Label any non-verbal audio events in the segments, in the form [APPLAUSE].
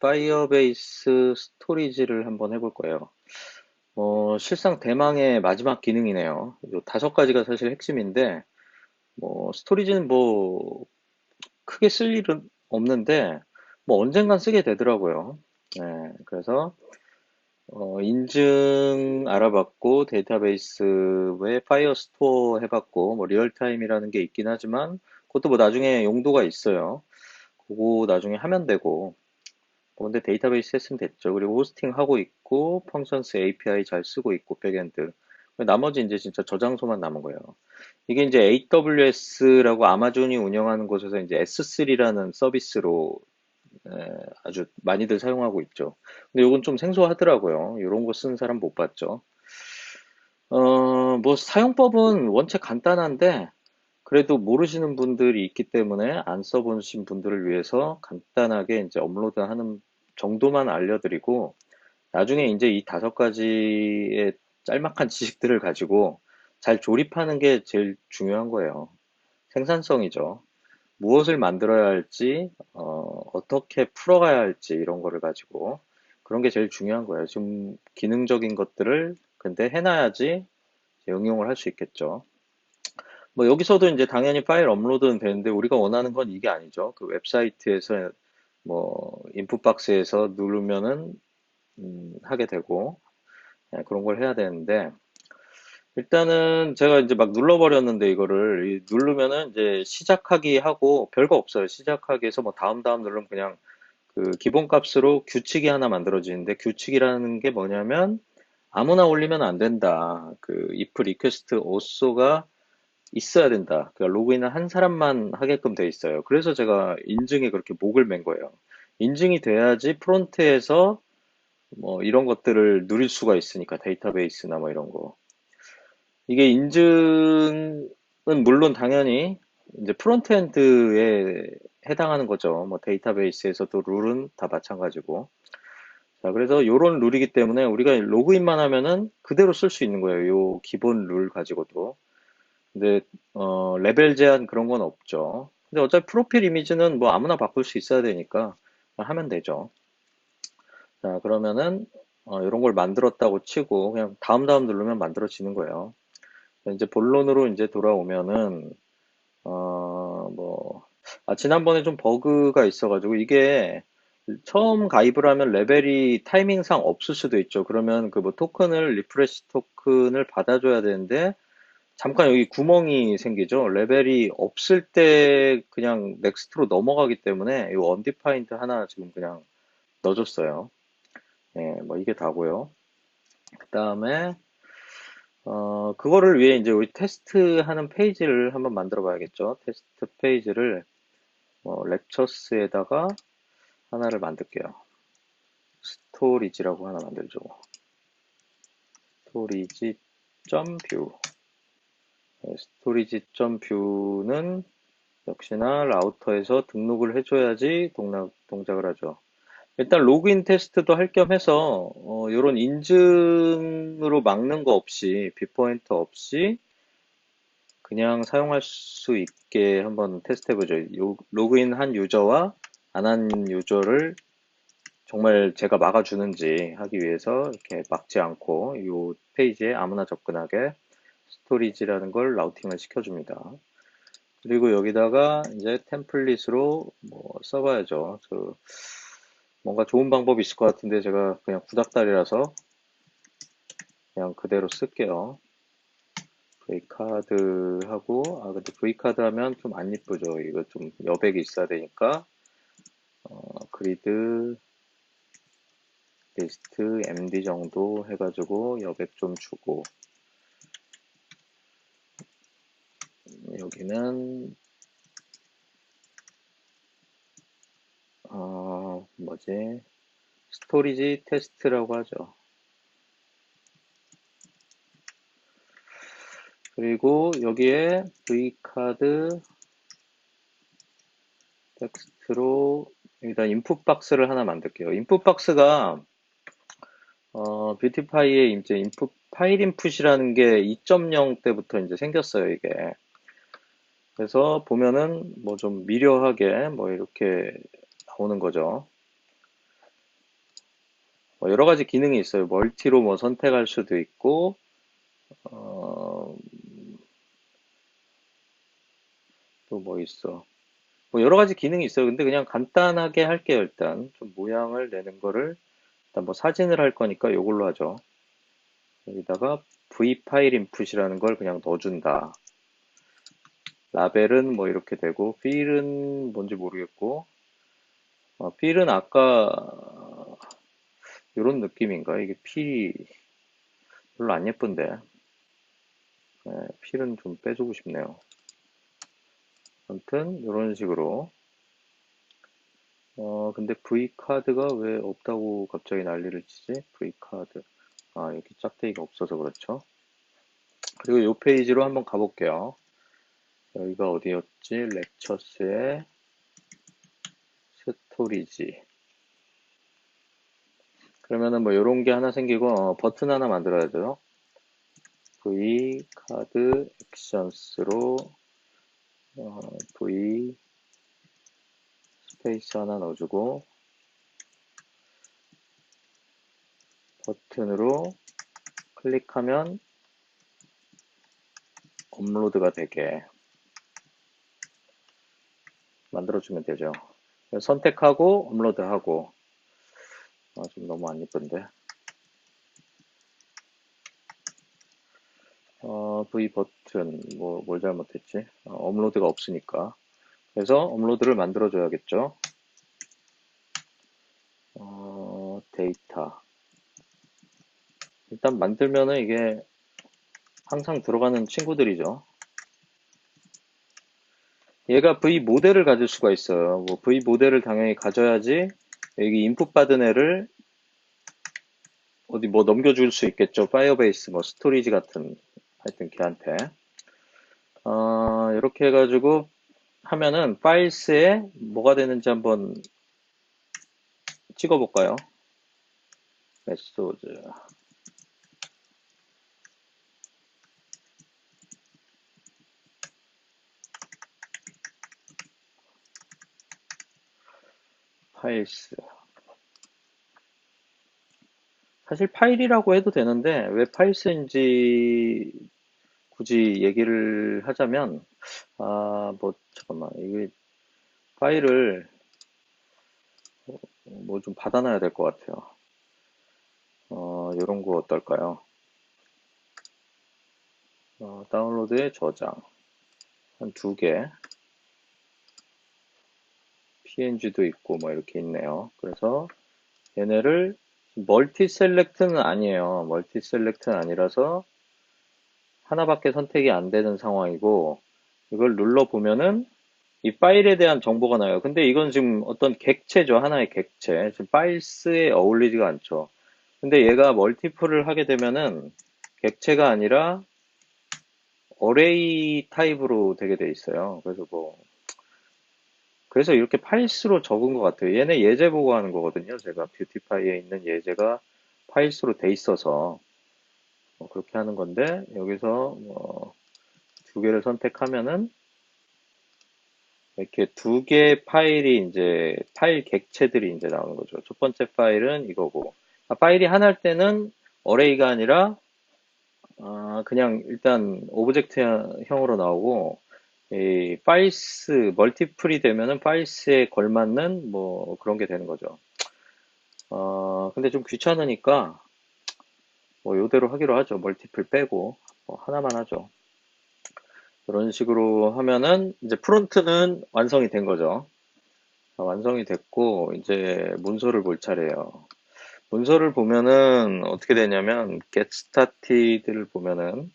파이어베이스 스토리지를 한번 해볼 거예요. 어, 실상 대망의 마지막 기능이네요. 요 다섯 가지가 사실 핵심인데, 뭐, 스토리지는 뭐, 크게 쓸 일은 없는데, 뭐, 언젠간 쓰게 되더라고요. 네, 그래서, 어, 인증 알아봤고, 데이터베이스에 파이어 스토어 해봤고, 뭐, 리얼타임이라는 게 있긴 하지만, 그것도 뭐 나중에 용도가 있어요. 그거 나중에 하면 되고, 뭐 근데 데이터베이스 했으면 됐죠. 그리고 호스팅 하고 있고, 펑션스 API 잘 쓰고 있고, 백엔드. 나머지 이제 진짜 저장소만 남은 거예요. 이게 이제 AWS라고 아마존이 운영하는 곳에서 이제 S3라는 서비스로 아주 많이들 사용하고 있죠. 근데 이건 좀 생소하더라고요. 이런 거 쓰는 사람 못 봤죠. 어, 뭐 사용법은 원체 간단한데 그래도 모르시는 분들이 있기 때문에 안 써보신 분들을 위해서 간단하게 이제 업로드하는 정도만 알려드리고 나중에 이제 이 다섯 가지의 짤막한 지식들을 가지고 잘 조립하는 게 제일 중요한 거예요. 생산성이죠. 무엇을 만들어야 할지, 어, 어떻게 풀어가야 할지 이런 거를 가지고 그런 게 제일 중요한 거예요. 좀 기능적인 것들을 근데 해놔야지 응용을 할 수 있겠죠. 뭐 여기서도 이제 당연히 파일 업로드는 되는데 우리가 원하는 건 이게 아니죠. 그 웹사이트에서 뭐 인풋 박스에서 누르면은 음, 하게 되고 네, 그런 걸 해야 되는데 일단은 제가 이제 막 눌러버렸는데 이거를 누르면은 이제 시작하기 하고 별거 없어요. 시작하기 해서 뭐 다음 다음 누르면 그냥 그 기본 값으로 규칙이 하나 만들어지는데 규칙이라는 게 뭐냐면 아무나 올리면 안 된다. 그 if request also가 있어야 된다. 그러니까 로그인을 한 사람만 하게끔 돼 있어요. 그래서 제가 인증에 그렇게 목을 맨 거예요. 인증이 돼야지 프론트에서 뭐 이런 것들을 누릴 수가 있으니까 데이터베이스나 뭐 이런 거. 이게 인증은 물론 당연히 이제 프론트엔드에 해당하는 거죠. 뭐 데이터베이스에서도 룰은 다 마찬가지고. 자, 그래서 이런 룰이기 때문에 우리가 로그인만 하면은 그대로 쓸 수 있는 거예요. 요 기본 룰 가지고도. 근데 어, 레벨 제한 그런 건 없죠. 근데 어차피 프로필 이미지는 뭐 아무나 바꿀 수 있어야 되니까 하면 되죠. 자, 그러면은 어, 이런 걸 만들었다고 치고 그냥 다음 다음 누르면 만들어지는 거예요. 이제 본론으로 이제 돌아오면은 어 뭐 아, 지난번에 좀 버그가 있어가지고 이게 처음 가입을 하면 레벨이 타이밍상 없을 수도 있죠. 그러면 그 뭐 토큰을 리프레시 토큰을 받아줘야 되는데 잠깐 여기 구멍이 생기죠. 레벨이 없을 때 그냥 넥스트로 넘어가기 때문에 이 언디파인드 하나 지금 그냥 넣어줬어요. 예, 뭐 이게 다고요. 그 다음에 어, 그거를 위해 이제 우리 테스트 하는 페이지를 한번 만들어 봐야겠죠. 테스트 페이지를 뭐 렉처스에다가 하나를 만들게요. 스토리지라고 하나 만들죠. 스토리지.뷰 스토리지.뷰는 역시나 라우터에서 등록을 해줘야지 동락, 동작을 하죠. 일단 로그인 테스트도 할 겸 해서 어, 이런 인증으로 막는 거 없이 비포인터 없이 그냥 사용할 수 있게 한번 테스트 해보죠. 로그인 한 유저와 안 한 유저를 정말 제가 막아주는지 하기 위해서 이렇게 막지 않고 이 페이지에 아무나 접근하게 스토리지라는 걸 라우팅을 시켜줍니다. 그리고 여기다가 이제 템플릿으로 뭐 써봐야죠. 그 뭔가 좋은 방법이 있을 것 같은데 제가 그냥 구닥다리라서 그냥 그대로 쓸게요. V카드 하고 아 근데 V카드 하면 좀 안 이쁘죠. 이거 좀 여백이 있어야 되니까 어, 그리드 리스트 MD 정도 해가지고 여백 좀 주고 여기는 어 뭐지 스토리지 테스트라고 하죠. 그리고 여기에 V카드 텍스트로 일단 인풋 박스를 하나 만들게요. 인풋 박스가 어, 뷰티파이에 이제 인풋 파일 인풋이라는 게 2.0 때부터 이제 생겼어요, 이게. 그래서 보면은 뭐 좀 미려하게 뭐 이렇게 나오는 거죠. 뭐 여러 가지 기능이 있어요. 멀티로 뭐 선택할 수도 있고, 어, 또 뭐 있어. 뭐 여러 가지 기능이 있어요. 근데 그냥 간단하게 할게요. 일단 좀 모양을 내는 거를 일단 뭐 사진을 할 거니까 이걸로 하죠. 여기다가 v 파일 인풋이라는 걸 그냥 넣어준다. 라벨은 뭐 이렇게 되고 필은 뭔지 모르겠고 어, 필은 아까 이런 느낌인가? 이게 필이 별로 안 예쁜데 네, 필은 좀 빼주고 싶네요. 아무튼 이런 식으로 어 근데 V카드가 왜 없다고 갑자기 난리를 치지? V카드 아 여기 짝대기가 없어서 그렇죠 그리고 이 페이지로 한번 가볼게요 여기가 어디였지? 렉처스의 스토리지 그러면은 뭐 이런 게 하나 생기고 어, 버튼 하나 만들어야죠 V 카드 액션스로 어, V 스페이스 하나 넣어주고 버튼으로 클릭하면 업로드가 되게 만들어주면 되죠. 선택하고 업로드하고 아, 좀 너무 안 예쁜데 어, V 버튼 뭐 뭘 잘못했지? 어, 업로드가 없으니까 그래서 업로드를 만들어 줘야겠죠. 어, 데이터 일단 만들면은 이게 항상 들어가는 친구들이죠. 얘가 V 모델을 가질 수가 있어요. 뭐 V 모델을 당연히 가져야지 여기 인풋 받은 애를 어디 뭐 넘겨줄 수 있겠죠. 파이어베이스 뭐 스토리지 같은 하여튼 걔한테 어, 이렇게 해가지고 하면은 파일스에 뭐가 되는지 한번 찍어볼까요? 메소드 파일스 사실 파일이라고 해도 되는데 왜 파일스인지 굳이 얘기를 하자면 아 뭐 잠깐만. 이게 파일을 뭐 좀 받아놔야 될 것 같아요. 어 요런 거 어떨까요? 어, 다운로드에 저장. 한 두 개 png도 있고 뭐 이렇게 있네요. 그래서 얘네를 멀티 셀렉트는 아니에요. 멀티 셀렉트는 아니라서 하나밖에 선택이 안 되는 상황이고 이걸 눌러 보면은 이 파일에 대한 정보가 나요. 근데 이건 지금 어떤 객체죠. 하나의 객체. 지금 파일스에 어울리지가 않죠. 근데 얘가 멀티플을 하게 되면은 객체가 아니라 어레이 타입으로 되게 돼 있어요. 그래서 뭐 그래서 이렇게 파일스로 적은 것 같아요. 얘네 예제 보고 하는 거거든요. 제가 뷰티파이에 있는 예제가 파일스로 돼 있어서 뭐 그렇게 하는 건데 여기서 뭐 두 개를 선택하면은 이렇게 두 개의 파일이 이제 파일 객체들이 이제 나오는 거죠. 첫 번째 파일은 이거고 아, 파일이 하나일 때는 어레이가 아니라 아, 그냥 일단 오브젝트형으로 나오고 이 파이스 멀티플이 되면은 파이스에 걸맞는 뭐 그런 게 되는 거죠. 어, 근데 좀 귀찮으니까 뭐 요대로 하기로 하죠. 멀티플 빼고 뭐 하나만 하죠. 이런 식으로 하면은 이제 프론트는 완성이 된 거죠. 완성이 됐고 이제 문서를 볼 차례예요. 문서를 보면은 어떻게 되냐면 get started를 보면은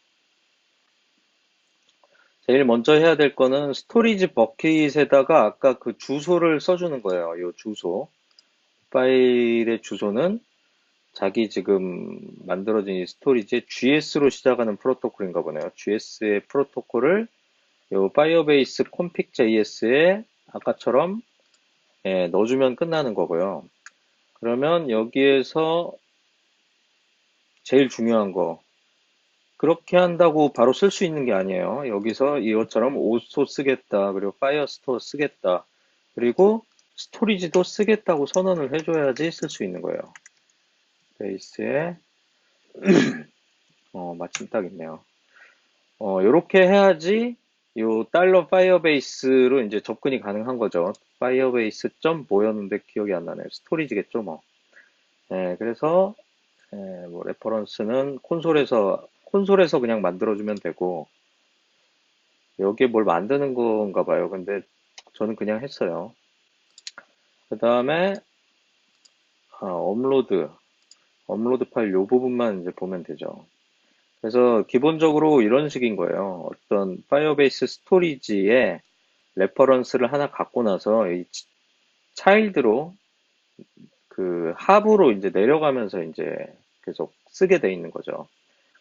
제일 먼저 해야 될 거는 스토리지 버킷에다가 아까 그 주소를 써주는 거예요. 이 주소. 파일의 주소는 자기 지금 만들어진 이 스토리지의 GS로 시작하는 프로토콜인가 보네요. GS의 프로토콜을 이 파이어베이스 콘픽 JS에 아까처럼 예, 넣어주면 끝나는 거고요. 그러면 여기에서 제일 중요한 거 그렇게 한다고 바로 쓸 수 있는 게 아니에요. 여기서 이것처럼 오소 쓰겠다. 그리고 파이어스토어 쓰겠다. 그리고 스토리지도 쓰겠다고 선언을 해줘야지 쓸 수 있는 거예요. 베이스에 [CLEARS THROAT] 어, 마침 딱 있네요. 어, 요렇게 해야지 요 달러 파이어베이스로 이제 접근이 가능한 거죠. 파이어베이스 점 뭐였는데 기억이 안 나네요. 스토리지겠죠, 뭐. 네, 그래서 예, 뭐 레퍼런스는 콘솔에서 콘솔에서 그냥 만들어주면 되고 여기에 뭘 만드는 건가 봐요. 근데 저는 그냥 했어요. 그 다음에 아, 업로드 업로드 파일 요 부분만 이제 보면 되죠. 그래서 기본적으로 이런 식인 거예요. 어떤 파이어베이스 스토리지에 레퍼런스를 하나 갖고 나서 이 차일드로 그 합으로 이제 내려가면서 이제 계속 쓰게 돼 있는 거죠.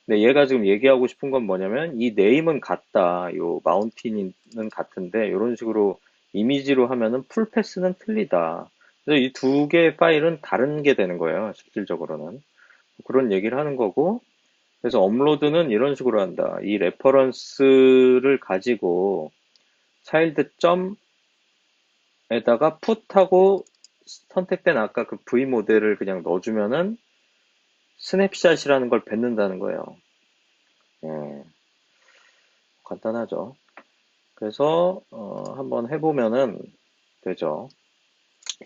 근데 얘가 지금 얘기하고 싶은 건 뭐냐면 이 네임은 같다. 요 마운틴은 같은데 이런 식으로 이미지로 하면은 풀패스는 틀리다. 그래서 이 두 개의 파일은 다른 게 되는 거예요. 실질적으로는. 그런 얘기를 하는 거고 그래서 업로드는 이런 식으로 한다. 이 레퍼런스를 가지고 차일드 점에다가 풋하고 선택된 아까 그 V 모델을 그냥 넣어주면은 스냅샷이라는 걸 뱉는다는 거예요. 예. 간단하죠. 그래서 어, 한번 해보면은 되죠.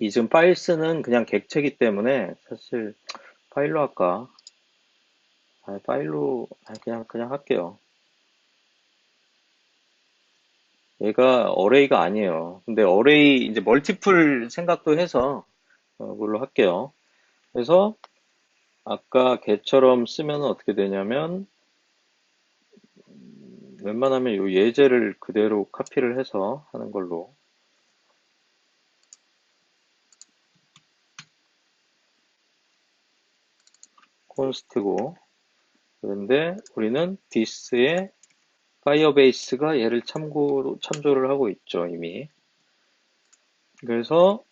이 지금 파일스는 그냥 객체이기 때문에 사실 파일로 할까? 아, 파일로 아, 그냥 그냥 할게요. 얘가 어레이가 아니에요. 근데 어레이 이제 멀티플 생각도 해서 어, 그걸로 할게요. 그래서 아까 개처럼 쓰면 어떻게 되냐면 음, 웬만하면 이 예제를 그대로 카피를 해서 하는 걸로. 콘스트고. 그런데 우리는 디스에 파이어베이스가 얘를 참고로 참조를 하고 있죠 이미. 그래서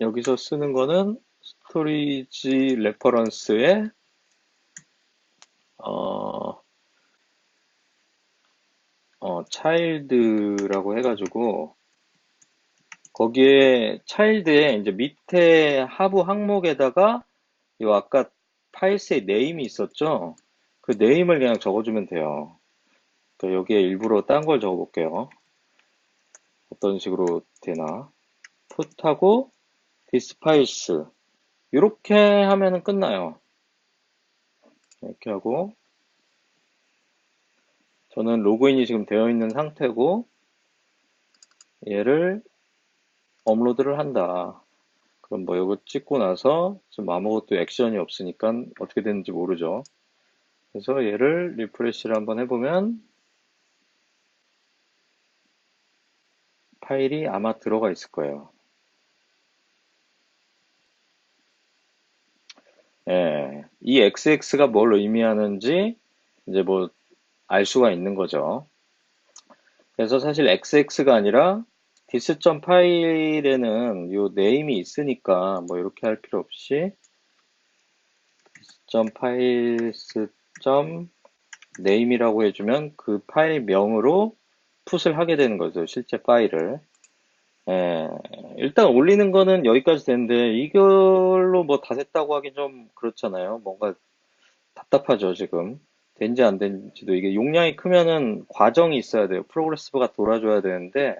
여기서 쓰는 거는 스토리지 레퍼런스에 어, 어, 차일드라고 해가지고 거기에 차일드에 이제 밑에 하부 항목에다가 이 아까 파일스의 네임이 있었죠? 그 네임을 그냥 적어주면 돼요. 그 여기에 일부러 딴 걸 적어볼게요. 어떤 식으로 되나? 풋하고 디스파 이렇게 하면은 끝나요. 이렇게 하고 저는 로그인이 지금 되어 있는 상태고 얘를 업로드를 한다. 그럼 뭐 이거 찍고 나서 지금 아무것도 액션이 없으니까 어떻게 되는지 모르죠. 그래서 얘를 리프레시를 한번 해보면 파일이 아마 들어가 있을 거예요. 예, 이 xx가 뭘 의미하는지 이제 뭐 알 수가 있는 거죠. 그래서 사실 xx가 아니라 디스.점 파일에는 요 네임이 있으니까 뭐 이렇게 할 필요 없이 디스.점 파일스 점 네임이라고 해주면 그 파일 명으로 풋을 하게 되는 거죠. 실제 파일을. 예, 일단 올리는 거는 여기까지 되는데 이걸로 뭐 다 됐다고 하긴 좀 그렇잖아요. 뭔가 답답하죠, 지금. 된지 안 된지도 이게 용량이 크면은 과정이 있어야 돼요. 프로그레스브가 돌아줘야 되는데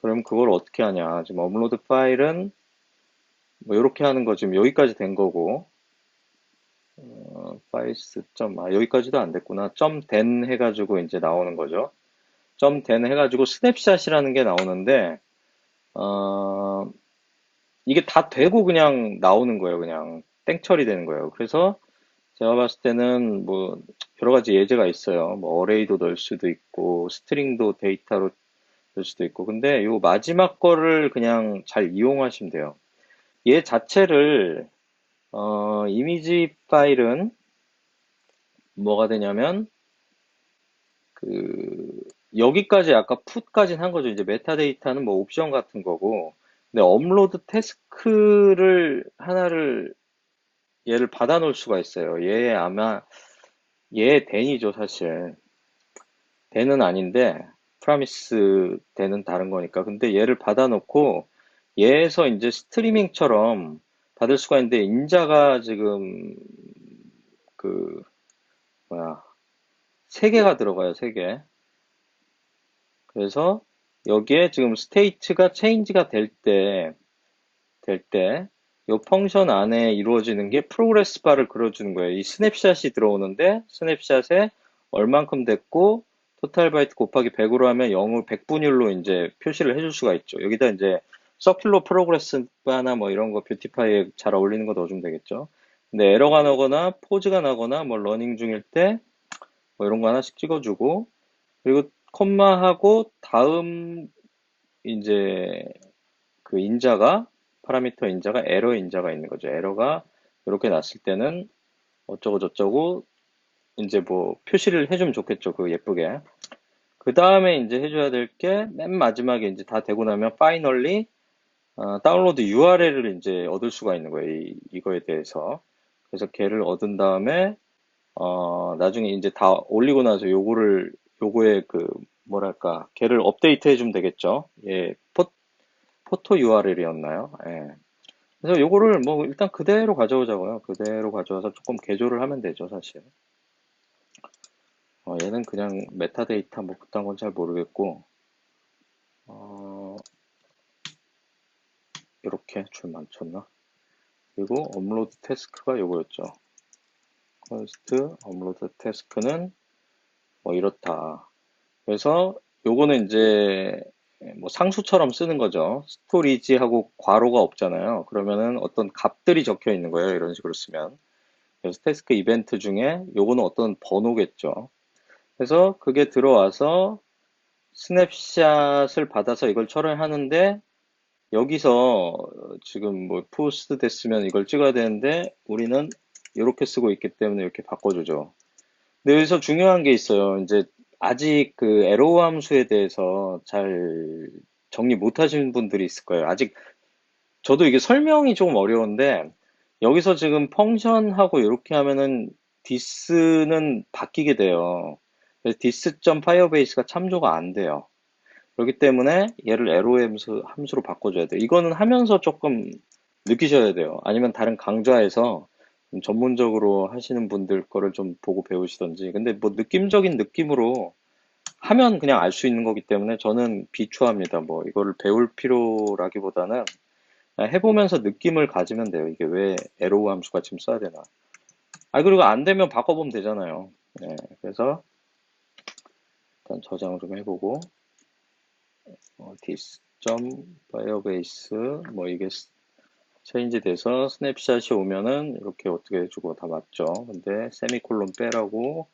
그럼 그걸 어떻게 하냐. 지금 업로드 파일은 뭐 이렇게 하는 거 지금 여기까지 된 거고 어, 파이스 점, 아, 여기까지도 안 됐구나. 점 된 해가지고 이제 나오는 거죠. 점 된 해가지고 스냅샷이라는 게 나오는데 어, 이게 다 되고 그냥 나오는 거예요. 그냥 땡 처리 되는 거예요. 그래서 제가 봤을 때는 뭐 여러 가지 예제가 있어요. 뭐 어레이도 넣을 수도 있고 스트링도 데이터로 넣을 수도 있고 근데 요 마지막 거를 그냥 잘 이용하시면 돼요. 얘 자체를 어, 이미지 파일은 뭐가 되냐면 그 여기까지 아까 풋까지는 한 거죠. 이제 메타데이터는 뭐 옵션 같은 거고. 근데 업로드 태스크를 하나를 얘를 받아 놓을 수가 있어요. 얘 아마 얘 댄이죠, 사실. 댄은 아닌데 프라미스 댄은 다른 거니까. 근데 얘를 받아 놓고 얘에서 이제 스트리밍처럼 받을 수가 있는데 인자가 지금 그 뭐야 세 개가 들어가요 세 개. 그래서 여기에 지금 스테이트가 체인지가 될 때, 될 때, 이 펑션 안에 이루어지는 게 프로그레스 바를 그려주는 거예요. 이 스냅샷이 들어오는데, 스냅샷에 얼만큼 됐고, 토탈 바이트 곱하기 100으로 하면 0을 100분율로 이제 표시를 해줄 수가 있죠. 여기다 이제 서큘러 프로그레스 바나 뭐 이런 거 뷰티파이에 잘 어울리는 거 넣어주면 되겠죠. 근데 에러가 나거나 포즈가 나거나 뭐 러닝 중일 때 뭐 이런 거 하나씩 찍어주고, 그리고 콤마하고 다음 이제 그 인자가 파라미터 인자가 에러 인자가 있는 거죠. 에러가 이렇게 났을 때는 어쩌고 저쩌고 이제 뭐 표시를 해주면 좋겠죠. 그 예쁘게. 그 다음에 이제 해줘야 될 게 맨 마지막에 이제 다 되고 나면 파이널리 어, 다운로드 URL을 이제 얻을 수가 있는 거예요. 이, 이거에 대해서. 그래서 걔를 얻은 다음에 어, 나중에 이제 다 올리고 나서 요거를 요거에 그 뭐랄까 걔를 업데이트 해주면 되겠죠. 예, 포, 포토 URL이었나요? 예. 그래서 요거를 뭐 일단 그대로 가져오자고요. 그대로 가져와서 조금 개조를 하면 되죠, 사실. 어, 얘는 그냥 메타데이터 뭐 그딴 건 잘 모르겠고 어, 이렇게 줄 맞췄나? 그리고 업로드 태스크가 요거였죠. 컨스트 업로드 태스크는 뭐 이렇다. 그래서 요거는 이제 뭐 상수처럼 쓰는 거죠. 스토리지하고 괄호가 없잖아요. 그러면은 어떤 값들이 적혀 있는 거예요. 이런 식으로 쓰면. 그래서 태스크 이벤트 중에 요거는 어떤 번호겠죠. 그래서 그게 들어와서 스냅샷을 받아서 이걸 처리하는데 여기서 지금 뭐 포스트 됐으면 이걸 찍어야 되는데 우리는 이렇게 쓰고 있기 때문에 이렇게 바꿔주죠. 근데 여기서 중요한 게 있어요. 이제 아직 그 에로 함수에 대해서 잘 정리 못 하신 분들이 있을 거예요. 아직 저도 이게 설명이 조금 어려운데 여기서 지금 펑션하고 이렇게 하면은 디스는 바뀌게 돼요. 그래서 디스.firebase가 참조가 안 돼요. 그렇기 때문에 얘를 에로 함수, 함수로 바꿔줘야 돼요. 이거는 하면서 조금 느끼셔야 돼요. 아니면 다른 강좌에서 전문적으로 하시는 분들 거를 좀 보고 배우시던지. 근데 뭐 느낌적인 느낌으로 하면 그냥 알 수 있는 거기 때문에 저는 비추합니다. 뭐 이거를 배울 필요라기보다는 해보면서 느낌을 가지면 돼요. 이게 왜 에로우 함수가 지금 써야 되나. 아, 그리고 안 되면 바꿔보면 되잖아요. 네, 그래서 일단 저장 좀 해보고 어, dis.firebase 뭐 이게 체인지 돼서 스냅샷이 오면은 이렇게 어떻게 해주고 다 맞죠. 근데 세미콜론 빼라고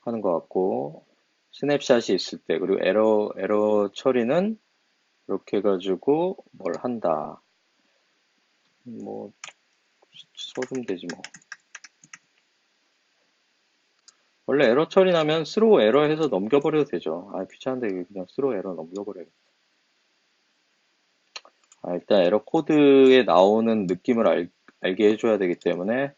하는 것 같고 스냅샷이 있을 때 그리고 에러 에러 처리는 이렇게 해가지고 뭘 한다. 뭐 써주면 되지 뭐. 원래 에러 처리 나면 스로 에러 해서 넘겨버려도 되죠. 아 귀찮은데 그냥 스로 에러 넘겨버려야겠다. 아, 일단 에러 코드에 나오는 느낌을 알, 알게 해줘야 되기 때문에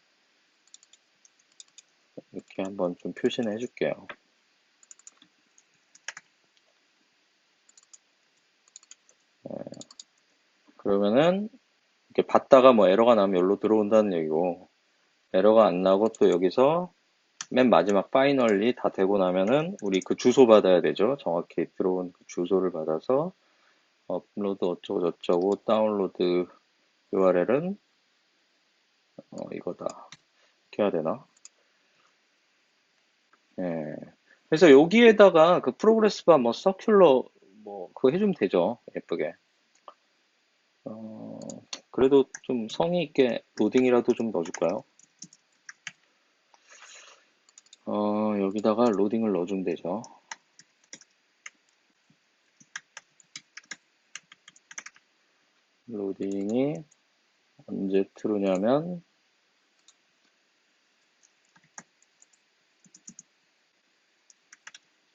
이렇게 한번 좀 표시는 해줄게요. 네. 그러면은 이렇게 받다가 뭐 에러가 나면 여기로 들어온다는 얘기고 에러가 안 나고 또 여기서 맨 마지막 파이널리 다 되고 나면은 우리 그 주소 받아야 되죠. 정확히 들어온 그 주소를 받아서 업로드 어쩌고 저쩌고 다운로드 URL은 어, 이거다. 해야 되나? 예. 그래서 여기에다가 그 프로그레스 바뭐 서큘러 뭐 그거 해주면 되죠. 예쁘게. 어, 그래도 좀 성의 있게 로딩이라도 좀 넣어줄까요? 어, 여기다가 로딩을 넣어주면 되죠. 로딩이 언제 트루냐면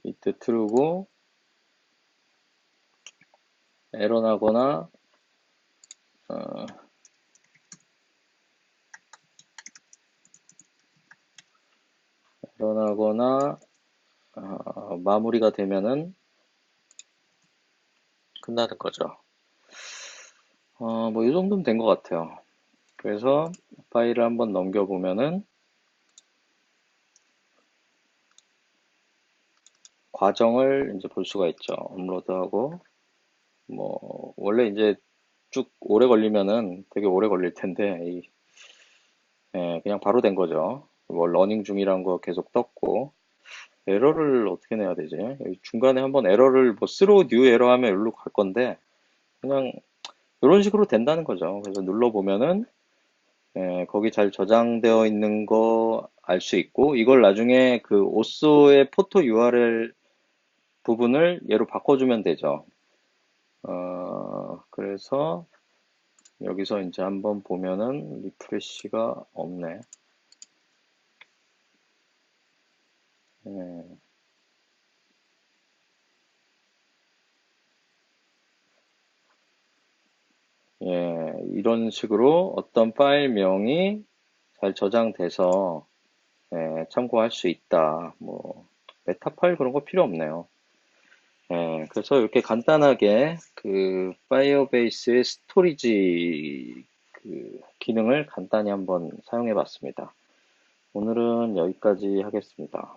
이때 트루고 에러 나거나 어, 에러 나거나 어, 마무리가 되면은 끝나는 거죠. 어, 뭐, 이 정도면 된 것 같아요. 그래서 파일을 한번 넘겨보면은 과정을 이제 볼 수가 있죠. 업로드하고 뭐 원래 이제 쭉 오래 걸리면은 되게 오래 걸릴 텐데 이, 예, 그냥 바로 된 거죠. 뭐 러닝 중이란 거 계속 떴고 에러를 어떻게 내야 되지? 중간에 한번 에러를 뭐 throw new 에러 하면 여기로 갈 건데 그냥 이런 식으로 된다는 거죠. 그래서 눌러보면은 예, 거기 잘 저장되어 있는 거 알 수 있고 이걸 나중에 그 오쏘의 포토 URL 부분을 얘로 바꿔주면 되죠. 어, 그래서 여기서 이제 한번 보면은 리프레시가 없네. 예. 예, 이런 식으로 어떤 파일명이 잘 저장돼서 예, 참고할 수 있다. 뭐 메타 파일 그런 거 필요 없네요. 예, 그래서 이렇게 간단하게 그 파이어베이스의 스토리지 그 기능을 간단히 한번 사용해 봤습니다. 오늘은 여기까지 하겠습니다.